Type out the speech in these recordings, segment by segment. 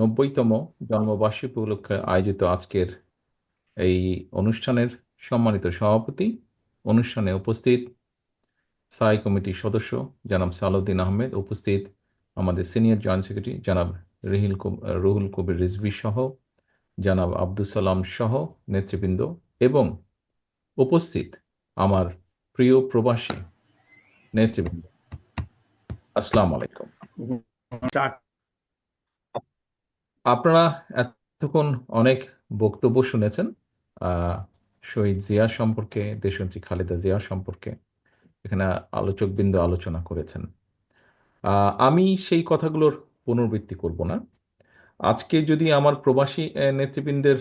নব্বইতম জন্মবার্ষিকী উপলক্ষে আয়োজিত আজকের এই অনুষ্ঠানের সম্মানিত সভাপতি অনুষ্ঠানে উপস্থিত সাই কমিটির সদস্য জনাব সালাউদ্দিন আহমেদ, উপস্থিত আমাদের সিনিয়র জয়েন্ট সেক্রেটারি জনাব রিহিল রুহুল কবির রিজভি সহ জনাব আব্দুল সালাম সহ নেতৃবৃন্দ এবং উপস্থিত আমার প্রিয় প্রবাসী নেতৃবৃন্দ। আসসালাম আলাইকুম। আপনারা এতক্ষণ অনেক বক্তব্য শুনেছেন শহীদ জিয়া সম্পর্কে দেশনেত্রী খালেদা জিয়া সম্পর্কে এখানে আলোচকবৃন্দ আলোচনা করেছেন। আমি সেই কথাগুলোর পুনরাবৃত্তি করব না। আজকে যদি আমার প্রবাসী নেতৃবৃন্দের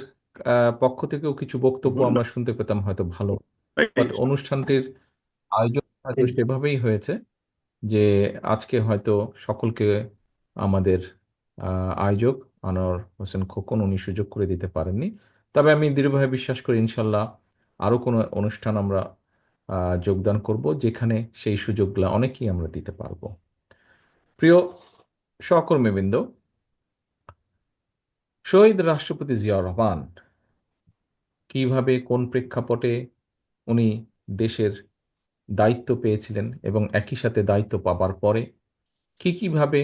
পক্ষ থেকেও কিছু বক্তব্য আমরা শুনতে পেতাম হয়তো ভালো। অনুষ্ঠানটির আয়োজন সেভাবেই হয়েছে যে আজকে হয়তো সকলকে আমাদের আয়োজক আনোয়ার হোসেন খোকন, উনি সুযোগ করে দিতে পারেননি। তবে আমি দৃঢ়ভাবে বিশ্বাস করি ইনশাল্লাহ আরও কোনো অনুষ্ঠান আমরা যোগদান করব, যেখানে সেই সুযোগগুলো অনেকেই আমরা দিতে পারব। প্রিয় সহকর্মীবৃন্দ, শহীদ রাষ্ট্রপতি জিয়াউর রহমান কীভাবে, কোন প্রেক্ষাপটে উনি দেশের দায়িত্ব পেয়েছিলেন এবং একই সাথে দায়িত্ব পাবার পরে কি কীভাবে,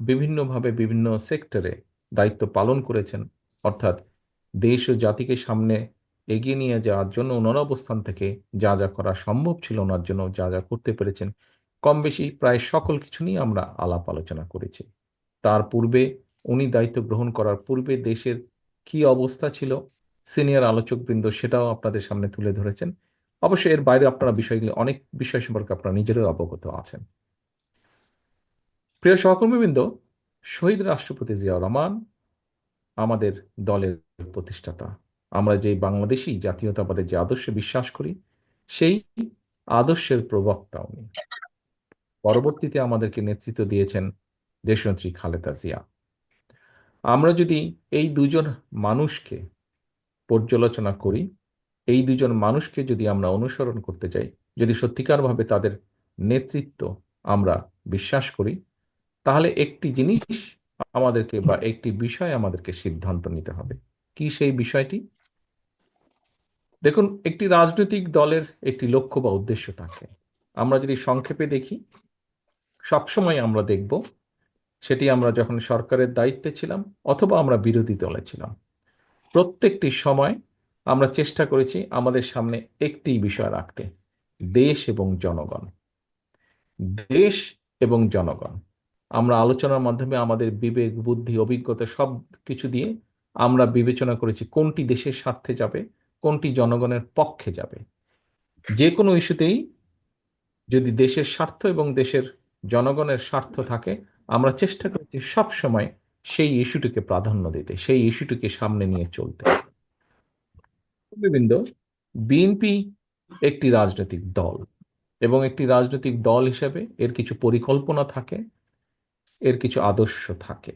বিভিন্নভাবে বিভিন্ন সেক্টরে দায়িত্ব পালন করেছেন। অর্থাৎ দেশ ও জাতিকে সামনে এগিয়ে নিয়ে যাওয়ার জন্য ওনার অবস্থান থেকে যা যা করা সম্ভব ছিল ওনার জন্য যা যা করতে পেরেছেন, কম বেশি প্রায় সকল কিছু নিয়ে আমরা আলাপ আলোচনা করেছি। তার পূর্বে উনি দায়িত্ব গ্রহণ করার পূর্বে দেশের কি অবস্থা ছিল, সিনিয়র আলোচকবৃন্দ সেটাও আপনাদের সামনে তুলে ধরেছেন। অবশ্যই এর বাইরে আপনারা বিষয়গুলি অনেক বিষয় সম্পর্কে আপনারা নিজেরাও অবগত আছেন। প্রিয় সহকর্মীবৃন্দ শহীদ রাষ্ট্রপতি জিয়াউর রহমান, আমাদের দলের প্রতিষ্ঠাতা। আমরা যে বাংলাদেশি জাতীয়তাবাদের যে আদর্শে বিশ্বাস করি, সেই আদর্শের প্রবক্তা উনি। পরবর্তীতে আমাদেরকে নেতৃত্ব দিয়েছেন দেশনেত্রী খালেদা জিয়া। আমরা যদি এই দুজন মানুষকে পর্যালোচনা করি, এই দুজন মানুষকে যদি আমরা অনুসরণ করতে চাই, যদি সত্যিকারভাবে তাদের নেতৃত্ব আমরা বিশ্বাস করি তাহলে একটি জিনিস আমাদেরকে বা একটি বিষয় আমাদেরকে সিদ্ধান্ত নিতে হবে। কি সেই বিষয়টি? দেখুন, একটি রাজনৈতিক দলের একটি লক্ষ্য বা উদ্দেশ্য থাকে। আমরা যদি সংক্ষেপে দেখি, সবসময় আমরা দেখব, সেটি আমরা যখন সরকারের দায়িত্বে ছিলাম অথবা আমরা বিরোধী দলে ছিলাম। প্রত্যেকটি সময় আমরা চেষ্টা করেছি আমাদের সামনে একটি বিষয় রাখতে, দেশ এবং জনগণ। দেশ এবং জনগণ। আমরা আলোচনার মাধ্যমে আমাদের বিবেক, বুদ্ধি, অভিজ্ঞতা সব কিছু দিয়ে আমরা বিবেচনা করেছি কোনটি দেশের স্বার্থে যাবে, কোনটি জনগণের পক্ষে যাবে। যে কোনো ইস্যুতেই যদি দেশের স্বার্থ এবং দেশের জনগণের স্বার্থ থাকে, আমরা চেষ্টা করেছি সবসময় সেই ইস্যুটিকে প্রাধান্য দিতে, সেই ইস্যুটিকে সামনে নিয়ে চলতে। বিএনপি একটি রাজনৈতিক দল এবং একটি রাজনৈতিক দল হিসেবে এর কিছু পরিকল্পনা থাকে। এর কিছু আদর্শ থাকে।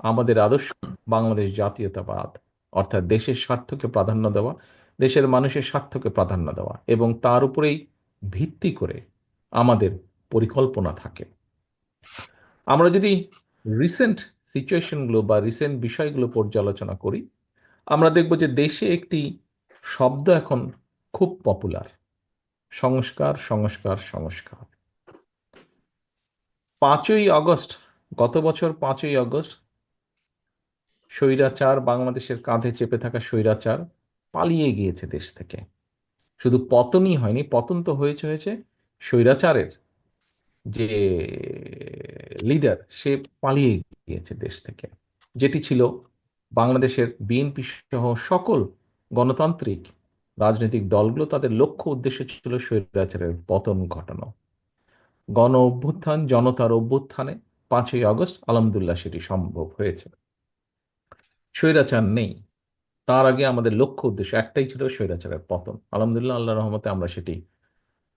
আমাদের আদর্শ বাংলাদেশ জাতীয়তাবাদ, অর্থাৎ দেশের স্বার্থকে প্রাধান্য দেওয়া, দেশের মানুষের স্বার্থকে প্রাধান্য দেওয়া, এবং তার উপরেই ভিত্তি করে আমাদের পরিকল্পনা থাকে। আমরা যদি রিসেন্ট সিচুয়েশনগুলো বা রিসেন্ট বিষয়গুলো পর্যালোচনা করি, আমরা দেখব যে দেশে একটি শব্দ এখন খুব পপুলার সংস্কার সংস্কার সংস্কার। পাঁচই আগস্ট, গত বছর পাঁচই আগস্ট, স্বৈরাচার, বাংলাদেশের কাঁধে চেপে থাকা স্বৈরাচার পালিয়ে গিয়েছে দেশ থেকে। শুধু পতনই হয়নি, পতন তো হয়েছে হয়েছে স্বৈরাচারের যে লিডার, সে পালিয়ে গিয়েছে দেশ থেকে। যেটি ছিল বাংলাদেশের বিএনপি সহ সকল গণতান্ত্রিক রাজনৈতিক দলগুলো, তাদের লক্ষ্য উদ্দেশ্য ছিল স্বৈরাচারের পতন ঘটানো। গণ অভ্যুত্থান, জনতার অভ্যুত্থানে পাঁচই আগস্ট আলহামদুল্লাহ সেটি সম্ভব হয়েছে। স্বৈরাচার নেই। তার আগে আমাদের লক্ষ্য উদ্দেশ্য একটাই ছিল স্বৈরাচারের পতন। আলহামদুলিল্লাহ আল্লাহ রহমতে আমরা সেটি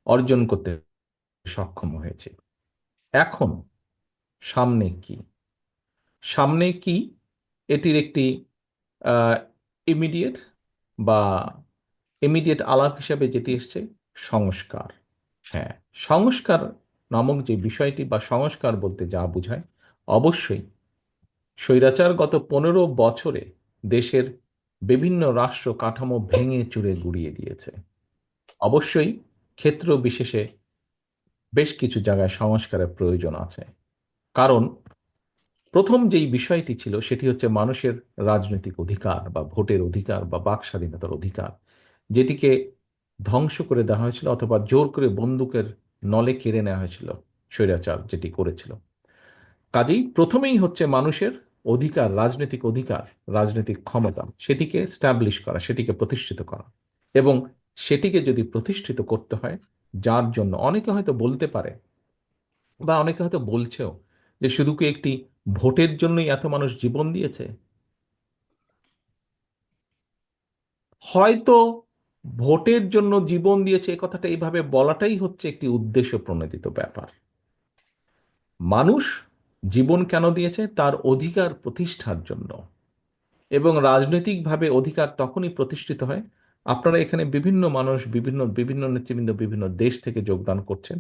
অর্জন করতে সক্ষম হয়েছি। এখন সামনে কি? সামনে কি এটির একটি ইমিডিয়েট বা ইমিডিয়েট আলাপ হিসাবে যেটি এসছে, সংস্কার। হ্যাঁ সংস্কার নামক যে বিষয়টি বা সংস্কার বলতে যা বোঝায়, অবশ্যই স্বৈরাচার গত পনেরো বছরে দেশের বিভিন্ন রাষ্ট্র কাঠামো ভেঙে চুরে গুড়িয়ে দিয়েছে। অবশ্যই ক্ষেত্র বিশেষে বেশ কিছু জায়গায় সংস্কারের প্রয়োজন আছে। কারণ প্রথম যেই বিষয়টি ছিল সেটি হচ্ছে মানুষের রাজনৈতিক অধিকার বা ভোটের অধিকার বা বাক স্বাধীনতার অধিকার, যেটিকে ধ্বংস করে দেওয়া হয়েছিল অথবা জোর করে বন্দুকের নলে কেড়ে নেওয়া হয়েছিল স্বৈরাচার যেটি করেছিল। কাজেই প্রথমেই হচ্ছে মানুষের অধিকার, রাজনৈতিক অধিকার, রাজনৈতিক ক্ষমতা সেটিকে স্ট্যাবলিশ করা, সেটিকে প্রতিষ্ঠিত করা এবং সেটিকে যদি প্রতিষ্ঠিত করতে হয়, যার জন্য অনেকে হয়তো বলতে পারে বা অনেকে হয়তো বলছেও যে শুধু কি একটি ভোটের জন্যই এত মানুষ জীবন দিয়েছে? হয়তো ভোটের জন্য জীবন দিয়েছে এ কথাটা এইভাবে বলাটাই হচ্ছে একটি উদ্দেশ্য প্রণোদিত ব্যাপার। মানুষ জীবন কেন দিয়েছে? তার অধিকার প্রতিষ্ঠার জন্য। এবং রাজনৈতিকভাবে অধিকার তখনই প্রতিষ্ঠিত হয়, আপনারা এখানে বিভিন্ন মানুষ, বিভিন্ন বিভিন্ন নেতৃবৃন্দ, বিভিন্ন দেশ থেকে যোগদান করছেন।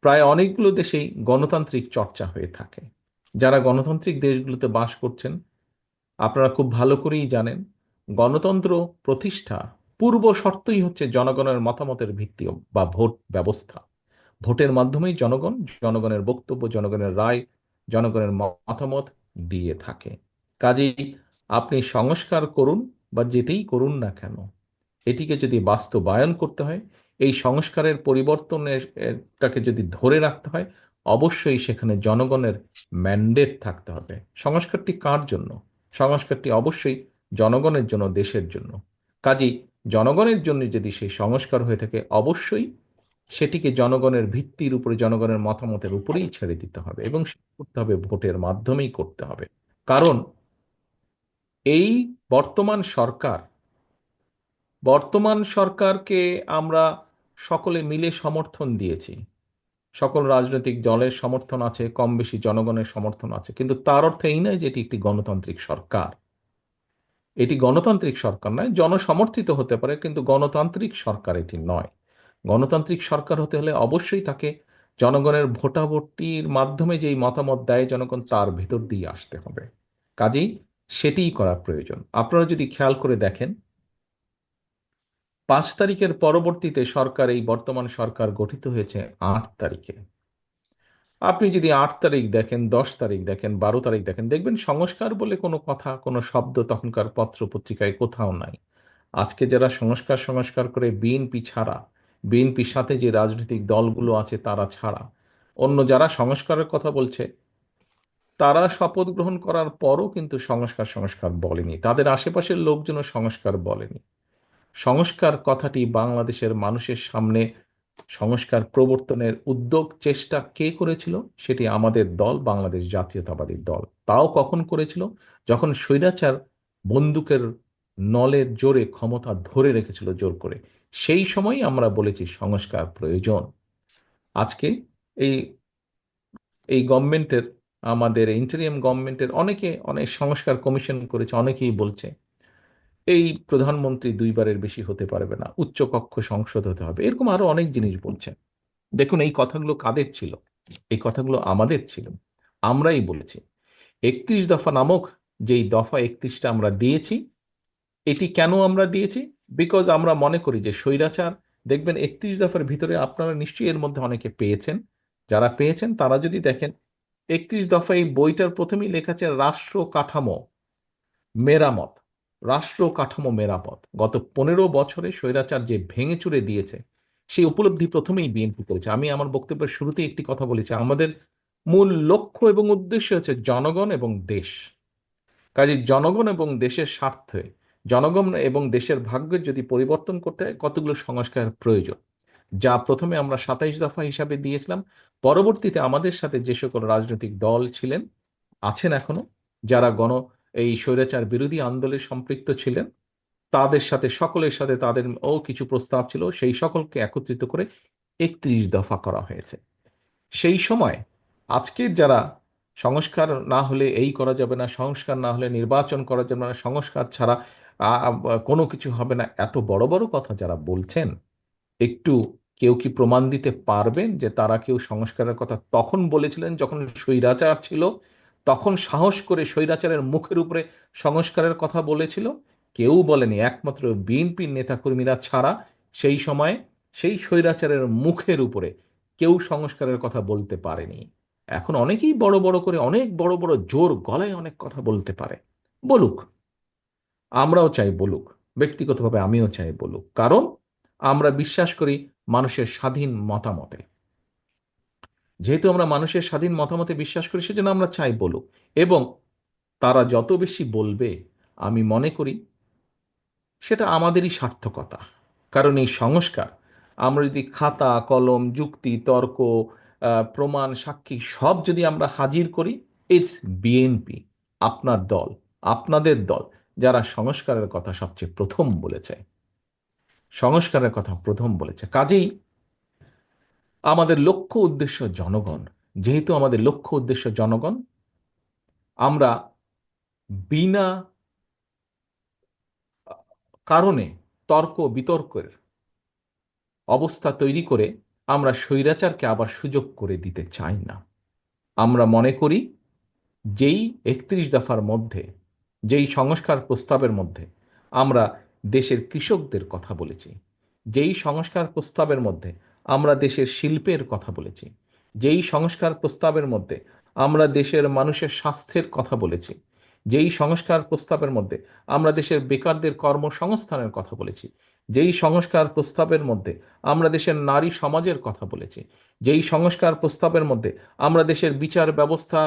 প্রায় অনেকগুলো দেশেই গণতান্ত্রিক চর্চা হয়ে থাকে। যারা গণতান্ত্রিক দেশগুলোতে বাস করছেন, আপনারা খুব ভালো করেই জানেন, গণতন্ত্র প্রতিষ্ঠা পূর্ব শর্তই হচ্ছে জনগণের মতামতের ভিত্তি বা ভোট ব্যবস্থা। ভোটের মাধ্যমেই জনগণ, জনগণের বক্তব্য, জনগণের রায়, জনগণের মতামত দিয়ে থাকে। কাজেই আপনি সংস্কার করুন বা যেটাই করুন না কেন, এটিকে যদি বাস্তবায়ন করতে হয়, এই সংস্কারের পরিবর্তনটাকে যদি ধরে রাখতে হয়, অবশ্যই সেখানে জনগণের ম্যান্ডেট থাকতে হবে। সংস্কারটি কার জন্য? সংস্কারটি অবশ্যই জনগণের জন্য, দেশের জন্য। কাজেই জনগণের জন্য যদি সেই সংস্কার হয়ে থাকে, অবশ্যই সেটিকে জনগণের ভিত্তির উপরে, জনগণের মতামতের উপরেই ছেড়ে দিতে হবে এবং করতে হবে, ভোটের মাধ্যমেই করতে হবে। কারণ এই বর্তমান সরকার, বর্তমান সরকারকে আমরা সকলে মিলে সমর্থন দিয়েছি। সকল রাজনৈতিক দলের সমর্থন আছে কম বেশি জনগণের সমর্থন আছে, কিন্তু তার অর্থ এই নয় যে এটি একটি গণতান্ত্রিক সরকার। এটি গণতান্ত্রিক সরকার নয়, জনসমর্থিত হতে পারে, কিন্তু গণতান্ত্রিক সরকার এটি নয়। গণতান্ত্রিক সরকার হতে হলে অবশ্যই তাকে জনগণের ভোটাভুটির মাধ্যমে যেই মতামত দেয় জনগণ তার ভেতর দিয়ে আসতে হবে। কাজেই সেটিই করা প্রয়োজন। আপনারা যদি খেয়াল করে দেখেন, পাঁচ তারিখের পরবর্তীতে সরকার, এই বর্তমান সরকার গঠিত হয়েছে আট তারিখে। আপনি যদি আট তারিখ দেখেন, দশ তারিখ দেখেন, বারো তারিখ দেখেন, দেখবেন সংস্কার বলে কোনো কথা, কোনো শব্দ তখনকার পত্র পত্রিকায় কোথাও নাই। আজকে যারা সংস্কার সংস্কার করে বিএনপি ছাড়া, বিএনপির সাথে যে রাজনৈতিক দলগুলো আছে তারা ছাড়া, অন্য যারা সংস্কারের কথা বলছে, তারা শপথ গ্রহণ করার পরও কিন্তু সংস্কার সংস্কার বলেনি। তাদের আশেপাশের লোকজনও সংস্কার বলেনি। সংস্কার কথাটি বাংলাদেশের মানুষের সামনে সংস্কার প্রবর্তনের উদ্যোগ, চেষ্টা কে করেছিল? সেটি আমাদের দল, বাংলাদেশ জাতীয়তাবাদী দল। তাও কখন করেছিল? যখন স্বৈরাচার বন্দুকের নলের জোরে ক্ষমতা ধরে রেখেছিল জোর করে। সেই সময় আমরা বলেছি সংস্কার প্রয়োজন। আজকে এই এই গভর্নমেন্টের আমাদের ইন্টারিয়াম গভর্নমেন্টের অনেকে, অনেক সংস্কার কমিশন করেছে, অনেকেই বলছে এই প্রধানমন্ত্রী দুইবারের বেশি হতে পারবে না উচ্চকক্ষ সংসদ হতে হবে, এরকম আরও অনেক জিনিস বলছেন। দেখুন, এই কথাগুলো কাদের ছিল? এই কথাগুলো আমাদের ছিল। আমরাই বলেছি, একত্রিশ দফা নামক যেই দফা একত্রিশটা আমরা দিয়েছি, এটি কেন আমরা দিয়েছি? বিকজ আমরা মনে করি যে স্বৈরাচার, দেখবেন একত্রিশ দফার ভিতরে আপনারা নিশ্চয়ই এর মধ্যে অনেকে পেয়েছেন, যারা পেয়েছেন তারা যদি দেখেন, একত্রিশ দফা এই বইটার প্রথমেই লেখা আছে রাষ্ট্র কাঠামো, মেরামত। রাষ্ট্র কাঠামো মেরামত। গত পনেরো বছরে স্বৈরাচার যে ভেঙে চুরে দিয়েছে, সেই উপলব্ধি প্রথমেই বিএনপি করেছে। আমি আমার বক্তব্যের শুরুতেই একটি কথা বলেছি, আমাদের মূল লক্ষ্য এবং উদ্দেশ্য হচ্ছে জনগণ এবং দেশ। কাজে জনগণ এবং দেশের স্বার্থে, জনগণ এবং দেশের ভাগ্যের যদি পরিবর্তন করতে হয়, কতগুলো সংস্কার প্রয়োজন? যা প্রথমে আমরা সাতাইশ দফা হিসাবে দিয়েছিলাম। পরবর্তীতে আমাদের সাথে যে সকল রাজনৈতিক দল ছিলেন, আছেন এখনও, যারা গণ এই স্বৈরাচার বিরোধী আন্দোলনে সম্পৃক্ত ছিলেন। তাদের সাথে, সকলের সাথে তাদের ও কিছু প্রস্তাব ছিল, সেই সকলকে একত্রিত করে একত্রিশ দফা করা হয়েছে। সেই সময় আজকের যারা সংস্কার না হলে এই করা যাবে না, সংস্কার না হলে নির্বাচন করা যাবে না, সংস্কার ছাড়া কোনো কিছু হবে না, এত বড় বড় কথা যারা বলছেন, একটু কেউ কি প্রমাণ দিতে পারবেন যে তারা কেউ সংস্কারের কথা তখন বলেছিলেন যখন স্বৈরাচার ছিল? তখন সাহস করে স্বৈরাচারের মুখের উপরে সংস্কারের কথা বলেছিল। কেউ বলেনি, একমাত্র বিএনপির নেতাকর্মীরা ছাড়া সেই সময় সেই স্বৈরাচারের মুখের উপরে কেউ সংস্কারের কথা বলতে পারেনি। এখন অনেকেই বড় বড় করে, অনেক বড় বড় জোর গলায় অনেক কথা বলতে পারে। বলুক, আমরাও চাই বলুক, ব্যক্তিগতভাবে আমিও চাই বলুক। কারণ আমরা বিশ্বাস করি মানুষের স্বাধীন মতামতে। যেহেতু আমরা মানুষের স্বাধীন মতামতে বিশ্বাস করি, সেজন্য আমরা চাই বলুক। এবং তারা যত বেশি বলবে, আমি মনে করি সেটা আমাদেরই সার্থকতা। কারণ এই সংস্কার, আমরা যদি খাতা, কলম, যুক্তি, তর্ক প্রমাণ, সাক্ষী সব যদি আমরা হাজির করি ইটস বিএনপি আপনার দল, আপনাদের দল, যারা সংস্কারের কথা সবচেয়ে প্রথম বলেছে। সংস্কারের কথা প্রথম বলেছে। কাজেই আমাদের লক্ষ্য উদ্দেশ্য জনগণ। যেহেতু আমাদের লক্ষ্য উদ্দেশ্য জনগণ, আমরা বিনা, কারণে তর্ক বিতর্কের অবস্থা তৈরি করে আমরা স্বৈরাচারকে আবার সুযোগ করে দিতে চাই না। আমরা মনে করি, যেই একত্রিশ দফার মধ্যে, যেই সংস্কার প্রস্তাবের মধ্যে আমরা দেশের কৃষকদের কথা বলেছি, যেই সংস্কার প্রস্তাবের মধ্যে আমরা দেশের শিল্পের কথা বলেছি। যেই সংস্কার প্রস্তাবের মধ্যে আমরা দেশের মানুষের স্বাস্থ্যের কথা বলেছি, যেই সংস্কার প্রস্তাবের মধ্যে আমরা দেশের বেকারদের কর্মসংস্থানের কথা বলেছি, যেই সংস্কার প্রস্তাবের মধ্যে আমরা দেশের নারী সমাজের কথা বলেছি, যেই সংস্কার প্রস্তাবের মধ্যে আমরা দেশের বিচার ব্যবস্থা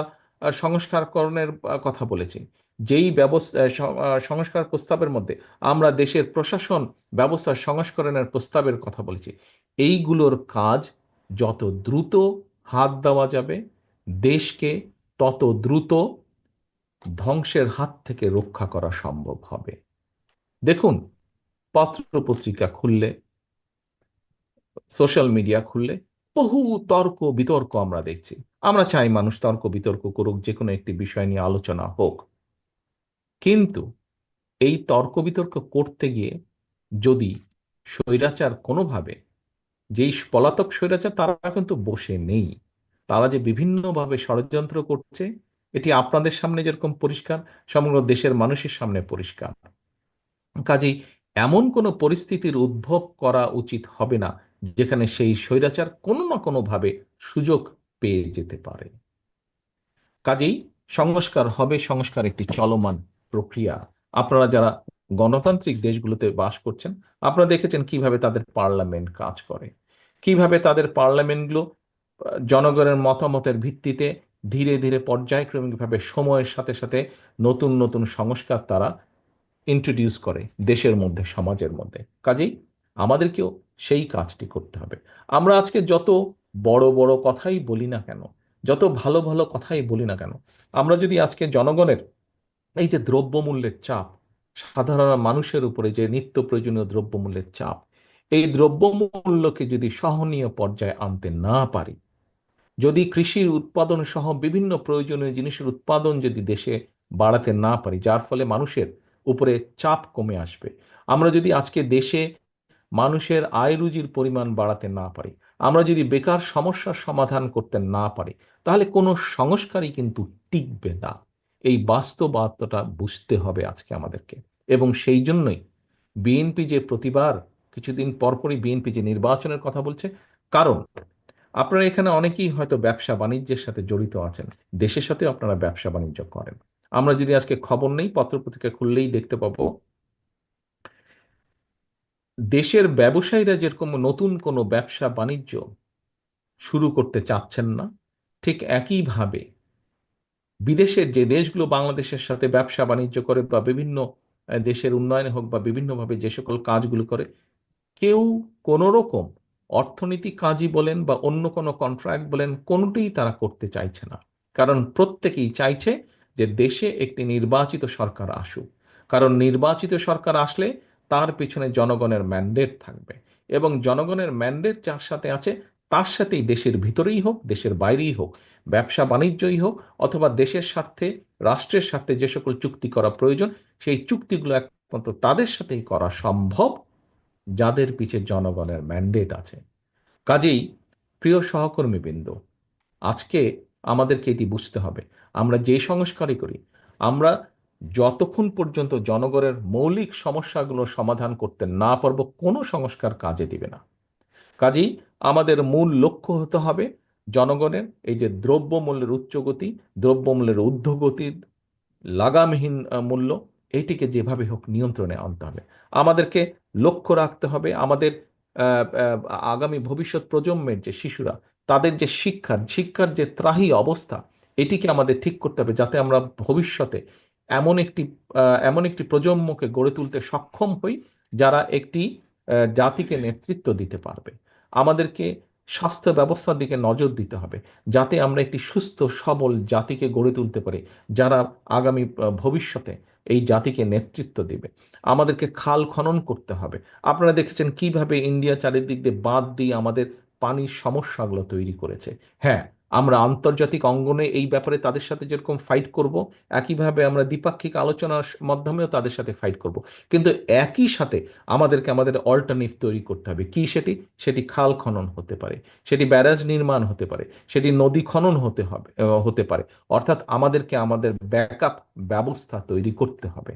সংস্কারকরণের কথা বলেছি, যেই ব্যবস্থা সংস্কার প্রস্তাবের মধ্যে আমরা দেশের প্রশাসন ব্যবস্থা সংস্করণের প্রস্তাবের কথা বলেছি এইগুলোর কাজ যত দ্রুত হাত দেওয়া যাবে, দেশকে তত দ্রুত ধ্বংসের হাত থেকে রক্ষা করা সম্ভব হবে। দেখুন পত্র পত্রিকা খুললে, সোশ্যাল মিডিয়া খুললে বহু তর্ক বিতর্ক আমরা দেখছি। আমরা চাই মানুষ তর্ক বিতর্ক করুক, যে কোনো একটি বিষয় নিয়ে আলোচনা হোক। কিন্তু এই তর্ক বিতর্ক করতে গিয়ে যদি স্বৈরাচার কোনোভাবে যেই পলাতক স্বৈরাচার তারা কিন্তু বসে নেই। তারা যে বিভিন্নভাবে ষড়যন্ত্র করছে, এটি আপনাদের সামনে যেরকম পরিষ্কার, সমগ্র দেশের মানুষের সামনে পরিষ্কার। কাজেই এমন কোনো পরিস্থিতির উদ্ভব করা উচিত হবে না, যেখানে সেই স্বৈরাচার কোনো না কোনোভাবে সুযোগ পেয়ে যেতে পারে। কাজেই সংস্কার হবে, সংস্কার একটি চলমান প্রক্রিয়া। আপনারা যারা গণতান্ত্রিক দেশগুলোতে বাস করছেন, আপনারা দেখেছেন কীভাবে তাদের পার্লামেন্ট কাজ করে। কীভাবে তাদের পার্লামেন্টগুলো জনগণের মতামতের ভিত্তিতে ধীরে ধীরে পর্যায়ক্রমিকভাবে সময়ের সাথে সাথে নতুন নতুন সংস্কার তারা ইন্ট্রোডিউস করে দেশের মধ্যে, সমাজের মধ্যে। কাজেই আমাদেরকেও সেই কাজটি করতে হবে। আমরা আজকে যত বড় বড় কথাই বলি না কেন, যত ভালো ভালো কথাই বলি না কেন, আমরা যদি আজকে জনগণের এই যে দ্রব্যমূল্যের চাপ, সাধারণ মানুষের উপরে যে নিত্য প্রয়োজনীয় দ্রব্যমূল্যের চাপ এই দ্রব্যমূল্যকে যদি সহনীয় পর্যায়ে আনতে না পারি, যদি কৃষির উৎপাদন সহ বিভিন্ন প্রয়োজনীয় জিনিসের উৎপাদন যদি দেশে বাড়াতে না পারি, যার ফলে মানুষের উপরে চাপ কমে আসবে। আমরা যদি আজকে দেশে মানুষের আয় রুজির পরিমাণ বাড়াতে না পারি, আমরা যদি বেকার সমস্যার সমাধান করতে না পারি, তাহলে কোনো সংস্কারই কিন্তু টিকবে না। এই বাস্তবতাটা বুঝতে হবে আজকে আমাদেরকে। এবং সেই জন্যই বিএনপি যে প্রতিবার কিছুদিন পরপরই বিএনপি যে নির্বাচনের কথা বলছে, কারণ আপনারা এখানে অনেকেই হয়তো ব্যবসা বাণিজ্যের সাথে জড়িত আছেন, দেশের সাথে আপনারা ব্যবসা বাণিজ্য করেন। আমরা যদি আজকে খবর নেই, পত্রপত্রিকা খুললেই দেখতে পাবো, দেশের ব্যবসায়ীরা যেরকম নতুন কোনো ব্যবসা বাণিজ্য শুরু করতে চাচ্ছেন না, ঠিক একইভাবে বিদেশের যে দেশগুলো বাংলাদেশের সাথে ব্যবসা বাণিজ্য করে বা বিভিন্ন দেশের উন্নয়নে হোক বা বিভিন্নভাবে যে সকল কাজগুলো করে কেউ কোনো রকম অর্থনৈতিক কাজই বলেন বা অন্য কোনো কন্ট্রাক্ট বলেন, কোনোটাই তারা করতে চাইছে না। কারণ প্রত্যেকেই চাইছে যে দেশে একটি নির্বাচিত সরকার আসুক। কারণ নির্বাচিত সরকার আসলে তার পিছনে জনগণের ম্যান্ডেট থাকবে এবং জনগণের ম্যান্ডেট যার সাথে আছে তার সাথেই দেশের ভিতরেই হোক, দেশের বাইরেই হোক, ব্যবসা বাণিজ্যই হোক অথবা দেশের স্বার্থে, রাষ্ট্রের স্বার্থে যে সকল চুক্তি করা প্রয়োজন, সেই চুক্তিগুলো একমাত্র তাদের সাথেই করা সম্ভব। যাদের পিছে জনগণের ম্যান্ডেট আছে। কাজেই প্রিয় সহকর্মীবৃন্দ আজকে আমাদেরকে এটি বুঝতে হবে। আমরা যে সংস্কারই করি, আমরা যতক্ষণ পর্যন্ত জনগণের মৌলিক সমস্যাগুলো সমাধান করতে না পারব, কোনো সংস্কার কাজে দিবে না। কাজেই আমাদের মূল লক্ষ্য হতে হবে জনগণের এই যে দ্রব্যমূল্যের উচ্চগতি, দ্রব্যমূল্যের ঊর্ধ্বগতি লাগামহীন মূল্য, এটিকে যেভাবে হোক নিয়ন্ত্রণে আনতে হবে। আমাদেরকে লক্ষ্য রাখতে হবে আমাদের আগামী ভবিষ্যৎ প্রজন্মের যে শিশুরা, তাদের যে শিক্ষার শিক্ষার যে ত্রাহি অবস্থা, এটিকে আমাদের ঠিক করতে হবে যাতে আমরা ভবিষ্যতে এমন একটি এমন একটি প্রজন্মকে গড়ে তুলতে সক্ষম হই যারা একটি জাতিকে নেতৃত্ব দিতে পারবে। আমাদেরকে স্বাস্থ্য ব্যবস্থার দিকে নজর দিতে হবে, যাতে আমরা একটি সুস্থ, সবল জাতিকে গড়ে তুলতে পারি, যারা আগামী ভবিষ্যতে এই জাতিকে নেতৃত্ব দেবে। আমাদেরকে খাল খনন করতে হবে। আপনারা দেখেছেন কীভাবে ইন্ডিয়া চারিদিক দিয়ে বাদ দিয়ে আমাদের পানির সমস্যাগুলো তৈরি করেছে। হ্যাঁ আমরা আন্তর্জাতিক অঙ্গনে এই ব্যাপারে তাদের সাথে যেরকম ফাইট করব, একইভাবে আমরা দ্বিপাক্ষিক আলোচনার মাধ্যমেও তাদের সাথে ফাইট করব। কিন্তু একই সাথে আমাদেরকে আমাদের অল্টারনেটিভ তৈরি করতে হবে। কি সেটি? সেটি খাল খনন হতে পারে, সেটি ব্যারাজ নির্মাণ হতে পারে, সেটি নদী খনন হতে হবে হতে পারে। অর্থাৎ আমাদেরকে আমাদের ব্যাকআপ ব্যবস্থা তৈরি করতে হবে।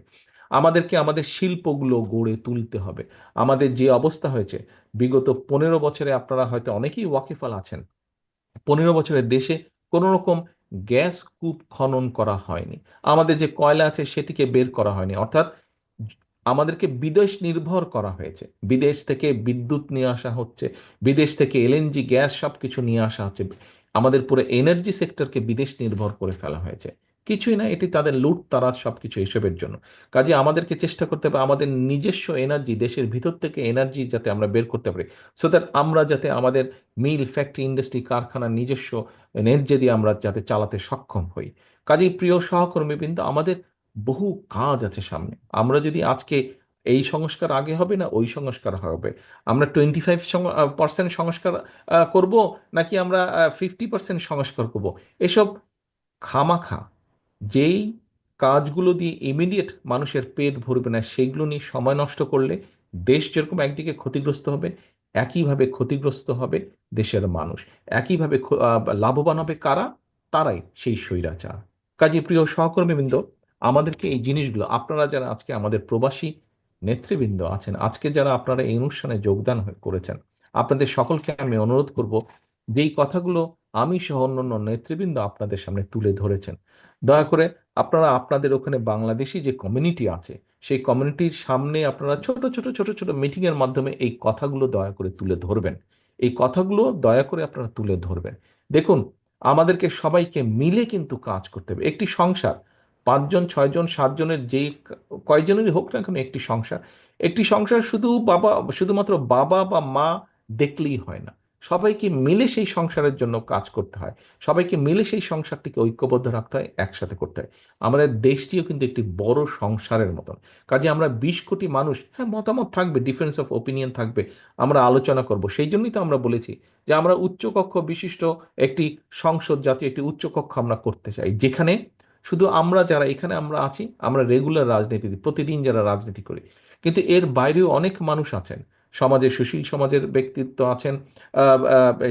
আমাদেরকে আমাদের শিল্পগুলো গড়ে তুলতে হবে। আমাদের যে অবস্থা হয়েছে, বিগত পনেরো বছরে আপনারা হয়তো অনেকেই ওয়াকিফাল আছেন। পনেরো বছরের দেশে কোনো রকম গ্যাস কূপ খনন করা হয়নি। আমাদের যে কয়লা আছে সেটিকে বের করা হয়নি। অর্থাৎ আমাদেরকে বিদেশ নির্ভর করা হয়েছে। বিদেশ থেকে বিদ্যুৎ নিয়ে আসা হচ্ছে, বিদেশ থেকে এলএনজি, গ্যাস সব কিছু নিয়ে আসা হচ্ছে। আমাদের পুরো এনার্জি সেক্টরকে বিদেশ নির্ভর করে ফেলা হয়েছে। কিছুই না, এটি তাদের লুট, তারা সব কিছু এসবের জন্য। কাজে আমাদেরকে চেষ্টা করতে হবে, আমাদের নিজস্ব এনার্জি, দেশের ভিতর থেকে এনার্জি যাতে আমরা বের করতে পারি। সো দ্যাট আমরা যাতে আমাদের মিল, ফ্যাক্টরি, ইন্ডাস্ট্রি, কারখানার নিজস্ব এনার্জি দিয়ে আমরা যাতে চালাতে সক্ষম হই। কাজেই প্রিয় সহকর্মী কিন্তু আমাদের বহু কাজ আছে সামনে। আমরা যদি আজকে এই সংস্কার আগে হবে না, ওই সংস্কার হবে। আমরা টোয়েন্টি ফাইভ পার্সেন্ট সংস্কার করব, নাকি আমরা ফিফটি পার্সেন্ট সংস্কার করব? এসব খামাখা যেই কাজগুলো দিয়ে ইমিডিয়েট মানুষের পেট ভরবে না, সেগুলো নিয়ে সময় নষ্ট করলে দেশ যেরকম একদিকে ক্ষতিগ্রস্ত হবে, একইভাবে ক্ষতিগ্রস্ত হবে দেশের মানুষ। একইভাবে লাভবান হবে কারা? তারাই সেই স্বৈরাচার। কাজে প্রিয় সহকর্মীবৃন্দ, আমাদেরকে এই জিনিসগুলো, আপনারা যারা আজকে আমাদের প্রবাসী নেতৃবৃন্দ আছেন, আজকে যারা আপনারা এই অনুষ্ঠানে যোগদান করেছেন, আপনাদের সকলকে আমি অনুরোধ করব যেই কথাগুলো আমি সহ অন্যান্য নেতৃবৃন্দ আপনাদের সামনে তুলে ধরেছেন। দয়া করে আপনারা আপনাদের ওখানে বাংলাদেশি যে কমিউনিটি আছে, সেই কমিউনিটির সামনে আপনারা ছোট ছোট ছোট ছোট মিটিংয়ের মাধ্যমে এই কথাগুলো দয়া করে তুলে ধরবেন। এই কথাগুলো দয়া করে আপনারা তুলে ধরবেন। দেখুন, আমাদেরকে সবাইকে মিলে কিন্তু কাজ করতে হবে। একটি সংসার, পাঁচজন, ছয়জন, সাতজনের যেই কয়জনেরই হোক না কেন একটি সংসার একটি সংসার শুধু বাবা, শুধুমাত্র বাবা বা মা দেখলেই হয় না। সবাইকে মিলে সেই সংসারের জন্য কাজ করতে হয়। সবাইকে মিলে সেই সংসারটিকে ঐক্যবদ্ধ রাখতে হয়, একসাথে করতে হয়। আমাদের দেশটিও কিন্তু একটি বড় সংসারের মতন। কাজে আমরা বিশ কোটি মানুষ হ্যাঁ মতামত থাকবে ডিফারেন্স অফ ওপিনিয়ন থাকবে, আমরা আলোচনা করব। সেই জন্যই তো আমরা বলেছি যে আমরা উচ্চকক্ষ বিশিষ্ট একটি সংসদ জাতীয় একটি উচ্চকক্ষ আমরা করতে চাই, যেখানে শুধু আমরা যারা এখানে আমরা আছি, আমরা রেগুলার রাজনীতি প্রতিদিন যারা রাজনীতি করি। কিন্তু এর বাইরেও অনেক মানুষ আছেন। সমাজের সুশীল সমাজের ব্যক্তিত্ব আছেন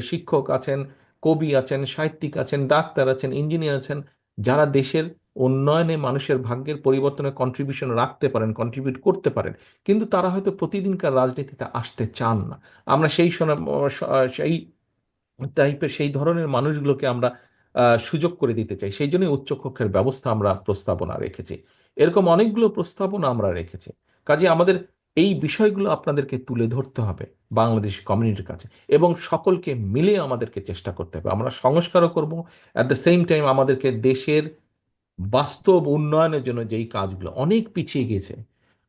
শিক্ষক আছেন, কবি আছেন, সাহিত্যিক আছেন, ডাক্তার আছেন, ইঞ্জিনিয়ার আছেন, যারা দেশের উন্নয়নে মানুষের ভাগ্যের পরিবর্তনে কন্ট্রিবিউশন রাখতে পারেন কন্ট্রিবিউট করতে পারেন, কিন্তু তারা হয়তো প্রতিদিনকার রাজনীতিতে আসতে চান না। আমরা সেই সেই টাইপের সেই ধরনের মানুষগুলোকে আমরা সুযোগ করে দিতে চাই। সেই জন্যই উচ্চকক্ষের ব্যবস্থা আমরা প্রস্তাবনা রেখেছি। এরকম অনেকগুলো প্রস্তাবনা আমরা রেখেছি। কাজে আমাদের এই বিষয়গুলো আপনাদেরকে তুলে ধরতে হবে বাংলাদেশ কমিউনিটির কাছে এবং সকলকে মিলে আমাদেরকে চেষ্টা করতে হবে। আমরা সংস্কারও করব অ্যাট দ্য সেম টাইম আমাদেরকে দেশের বাস্তব উন্নয়নের জন্য যেই কাজগুলো, অনেক পিছিয়ে গেছে।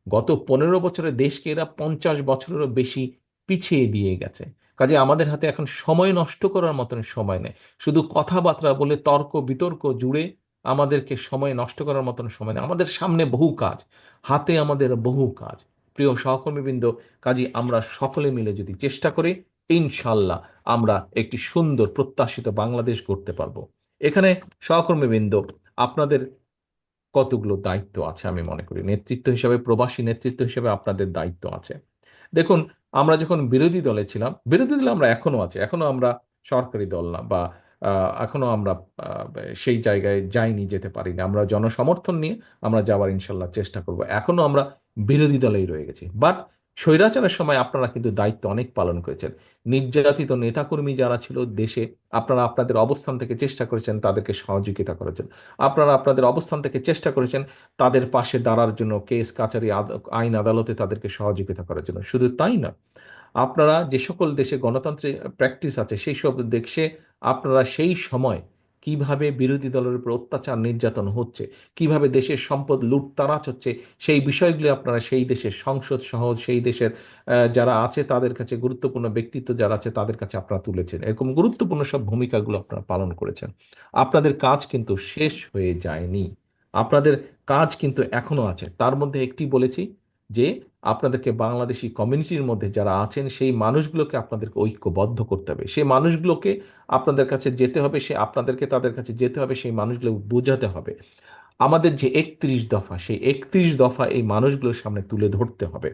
গত পনেরো বছরে দেশকে এরা পঞ্চাশ বছরেরও বেশি পিছিয়ে দিয়ে গেছে। কাজে আমাদের হাতে এখন সময় নষ্ট করার মতন সময় নেই। শুধু কথাবার্তা বলে তর্ক বিতর্ক জুড়ে আমাদেরকে সময় নষ্ট করার মতন সময় নেই। আমাদের সামনে বহু কাজ, হাতে আমাদের বহু কাজ। প্রিয় সহকর্মীবৃন্দ, কাজী আমরা সকলে মিলে যদি চেষ্টা করি ইনশাল্লাহ আমরা একটি সুন্দর প্রত্যাশিত বাংলাদেশ করতে পারব। এখানে সহকর্মীবৃন্দ, আপনাদের কতগুলো দায়িত্ব আছে আমি মনে করি। নেতৃত্ব হিসাবে, প্রবাসী নেতৃত্ব হিসেবে আপনাদের দায়িত্ব আছে। দেখুন, আমরা যখন বিরোধী দলে ছিলাম, বিরোধী দলে আমরা এখনও আছি এখনও আমরা সরকারি দল না বা এখনও আমরা সেই জায়গায় যাইনি, যেতে পারিনি। আমরা জনসমর্থন নিয়ে আমরা যাওয়ার ইনশাল্লাহ চেষ্টা করব। এখনও আমরা বিরোধী দলেই রয়ে গেছি। বাট স্বৈরাচারের সময় আপনারা কিন্তু দায়িত্ব অনেক পালন করেছেন। নির্যাতিত নেতাকর্মী যারা ছিল দেশে, আপনারা আপনাদের অবস্থান থেকে চেষ্টা করেছেন তাদেরকে সহযোগিতা করার জন্য। আপনারা আপনাদের অবস্থান থেকে চেষ্টা করেছেন তাদের পাশে দাঁড়ার জন্য, কেস, কাচারি আইন, আদালতে তাদেরকে সহযোগিতা করার জন্য। শুধু তাই না, আপনারা যে সকল দেশে গণতান্ত্রিক প্র্যাকটিস আছে, সেই সব দেশে আপনারা সেই সময় কীভাবে বিরোধী দলের উপর অত্যাচার নির্যাতন হচ্ছে, কীভাবে দেশের সম্পদ লুটতারাজ হচ্ছে, সেই বিষয়গুলি আপনারা সেই দেশের সংসদ সহ সেই দেশের যারা আছে তাদের কাছে গুরুত্বপূর্ণ ব্যক্তিত্ব যারা আছে তাদের কাছে আপনারা তুলেছেন। এরকম গুরুত্বপূর্ণ সব ভূমিকাগুলো আপনারা পালন করেছেন। আপনাদের কাজ কিন্তু শেষ হয়ে যায়নি। আপনাদের কাজ কিন্তু এখনও আছে। তার মধ্যে একটি বলেছি যে আপনাদেরকে বাংলাদেশি কমিউনিটির মধ্যে যারা আছেন, সেই মানুষগুলোকে আপনাদেরকে ঐক্যবদ্ধ করতে হবে। সেই মানুষগুলোকে আপনাদের কাছে যেতে হবে, সে আপনাদেরকে তাদের কাছে যেতে হবে, সেই মানুষগুলো বোঝাতে হবে। আমাদের যে একত্রিশ দফা, সেই একত্রিশ দফা এই মানুষগুলোর সামনে তুলে ধরতে হবে।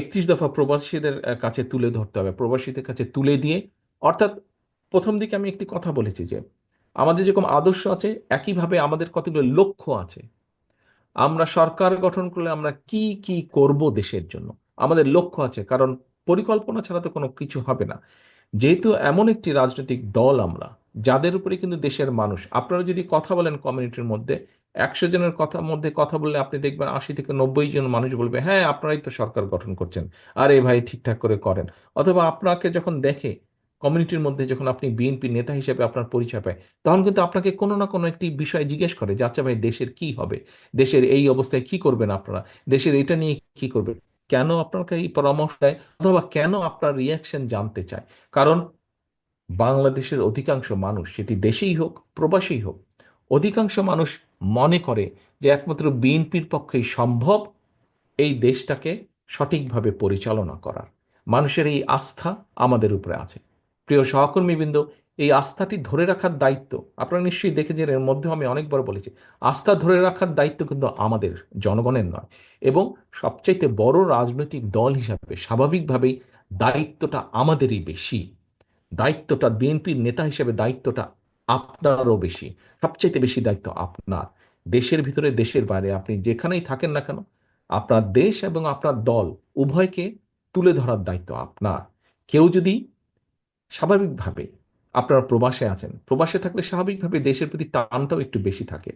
একত্রিশ দফা প্রবাসীদের কাছে তুলে ধরতে হবে, প্রবাসীদের কাছে তুলে দিয়ে। অর্থাৎ প্রথম দিকে আমি একটি কথা বলেছি যে, আমাদের যেরকম আদর্শ আছে, একইভাবে আমাদের কতগুলো লক্ষ্য আছে আমরা সরকার গঠন করলে আমরা কি কি করব দেশের জন্য? আমাদের লক্ষ্য আছে, কারণ পরিকল্পনা ছাড়া তো কোনো কিছু হবে না। যেহেতু এমন একটি রাজনৈতিক দল আমরা, যাদের উপরে কিন্তু দেশের মানুষ, আপনারা যদি কথা বলেন কমিউনিটির মধ্যে, একশো জনের কথা মধ্যে কথা বললে আপনি দেখবেন আশি থেকে নব্বই জন মানুষ বলবে হ্যাঁ আপনারাই তো সরকার গঠন করছেন, আরে ভাই ঠিকঠাক করে করেন। অথবা আপনাকে যখন দেখে কমিউনিটির মধ্যে যখন আপনি বিএনপি নেতা হিসেবে আপনার পরিচয় পায়, তখন কিন্তু আপনাকে কোনো না কোনো একটি বিষয় জিজ্ঞেস করে যে আচ্ছা ভাই, দেশের কি হবে? দেশের এই অবস্থায় কি করবেন আপনারা? দেশের এটা নিয়ে কি করবেন? কেন আপনাকে এই পরামর্শ দেয় অথবা কেন আপনার রিয়াকশন জানতে চায়? কারণ বাংলাদেশের অধিকাংশ মানুষ, সেটি দেশেই হোক, প্রবাসেই হোক, অধিকাংশ মানুষ মনে করে যে, একমাত্র বিএনপির পক্ষেই সম্ভব এই দেশটাকে সঠিকভাবে পরিচালনা করার। মানুষের এই আস্থা আমাদের উপরে আছে। প্রিয় সহকর্মীবৃন্দ, এই আস্থাটি ধরে রাখার দায়িত্ব, আপনারা নিশ্চয়ই দেখেছেন, এর মধ্যেও আমি অনেকবার বলেছি, আস্থা ধরে রাখার দায়িত্ব কিন্তু আমাদের জনগণের নয় এবং সবচাইতে বড় রাজনৈতিক দল হিসাবে স্বাভাবিকভাবেই দায়িত্বটা আমাদেরই বেশি। দায়িত্বটা বিএনপির নেতা হিসেবে দায়িত্বটা আপনারও বেশি, সবচাইতে বেশি দায়িত্ব আপনার। দেশের ভিতরে, দেশের বাইরে, আপনি যেখানেই থাকেন না কেন, আপনার দেশ এবং আপনার দল উভয়কে তুলে ধরার দায়িত্ব আপনার। কেউ যদি স্বাভাবিকভাবে আপনারা প্রবাসে আছেন। প্রবাসে থাকলে স্বাভাবিকভাবে দেশের প্রতি টানটাও একটু বেশি থাকে।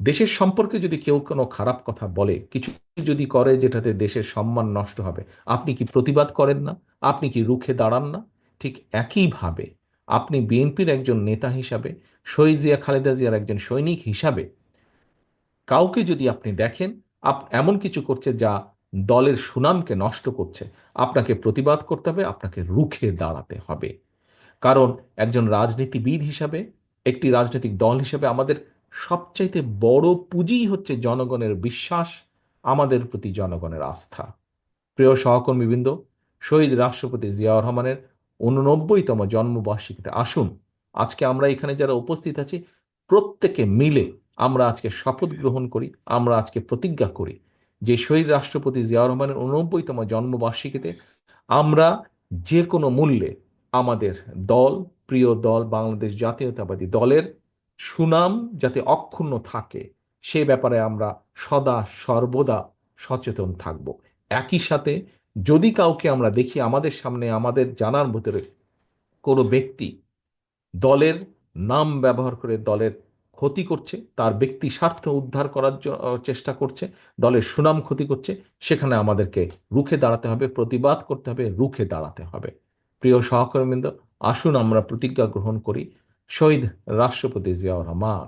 দেশের সম্পর্কে যদি কেউ কোনো খারাপ কথা বলে, কিছু যদি করে যেটাতে দেশের সম্মান নষ্ট হবে, আপনি কি প্রতিবাদ করেন না? আপনি কি রুখে দাঁড়ান না? ঠিক একইভাবে আপনি বিএনপির একজন নেতা হিসাবে, শহীদ জিয়া খালেদা জিয়ার একজন সৈনিক হিসাবে, কাউকে যদি আপনি দেখেন, আপ এমন কিছু করছে যা দলের সুনামকে নষ্ট করছে। আপনাকে প্রতিবাদ করতে হবে, আপনাকে রুখে দাঁড়াতে হবে। কারণ একজন রাজনীতিবিদ হিসাবে, একটি রাজনৈতিক দল হিসাবে আমাদের সবচাইতে বড় পুঁজিই হচ্ছে জনগণের বিশ্বাস, আমাদের প্রতি জনগণের আস্থা। প্রিয় সহকর্মীবৃন্দ, শহীদ রাষ্ট্রপতি জিয়াউর রহমানের উননব্বইতম জন্মবার্ষিকীতে আসুন। আজকে আমরা এখানে যারা উপস্থিত আছি, প্রত্যেকে মিলে আমরা আজকে শপথ গ্রহণ করি, আমরা আজকে প্রতিজ্ঞা করি। যে শহীদ রাষ্ট্রপতি জিয়াউর রহমানের উনব্বইতম জন্মবার্ষিকীতে আমরা যে কোনো মূল্যে আমাদের দল, প্রিয় দল, বাংলাদেশ জাতীয়তাবাদী দলের সুনাম যাতে অক্ষুণ্ণ থাকে, সে ব্যাপারে আমরা সদা সর্বদা সচেতন থাকব। একই সাথে যদি কাউকে আমরা দেখি আমাদের সামনে আমাদের জানার ভিতরে কোনো ব্যক্তি দলের নাম ব্যবহার করে দলের ক্ষতি করছে, তার ব্যক্তি স্বার্থ উদ্ধার করার চেষ্টা করছে, দলের সুনাম ক্ষতি করছে, সেখানে আমাদেরকে রুখে দাঁড়াতে হবে, প্রতিবাদ করতে হবে, রুখে দাঁড়াতে হবে। প্রিয় সহকর্মীবৃন্দ, আসুন আমরা প্রতিজ্ঞা গ্রহণ করি, শহীদ রাষ্ট্রপতি জিয়াউর রহমান,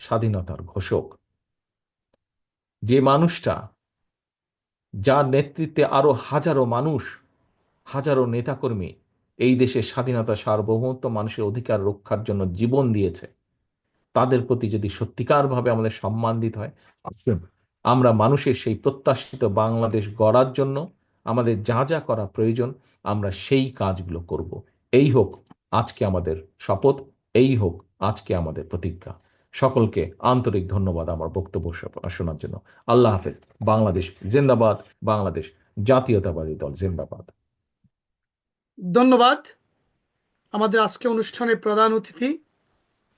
স্বাধীনতার ঘোষক। যে মানুষটা, যার নেতৃত্বে আরও হাজারো মানুষ, হাজারো নেতাকর্মী এই দেশের স্বাধীনতা সার্বভৌমত্ব মানুষের অধিকার রক্ষার জন্য জীবন দিয়েছে তাদের প্রতি যদি সত্যিকারভাবে আমাদের সম্মান দিতে হয় আমরা মানুষের সেই প্রত্যাশিত বাংলাদেশ গড়ার জন্য আমাদের যা যা করা প্রয়োজন আমরা সেই কাজগুলো করব। এই হোক আজকে আমাদের শপথ এই হোক আজকে আমাদের প্রতিজ্ঞা। সকলকে আন্তরিক ধন্যবাদ আমার বক্তব্য শোনার জন্য। আল্লাহ হাফেজ। বাংলাদেশ জিন্দাবাদ। বাংলাদেশ জাতীয়তাবাদী দল জিন্দাবাদ। ধন্যবাদ। আমাদের আজকে অনুষ্ঠানের প্রধান অতিথি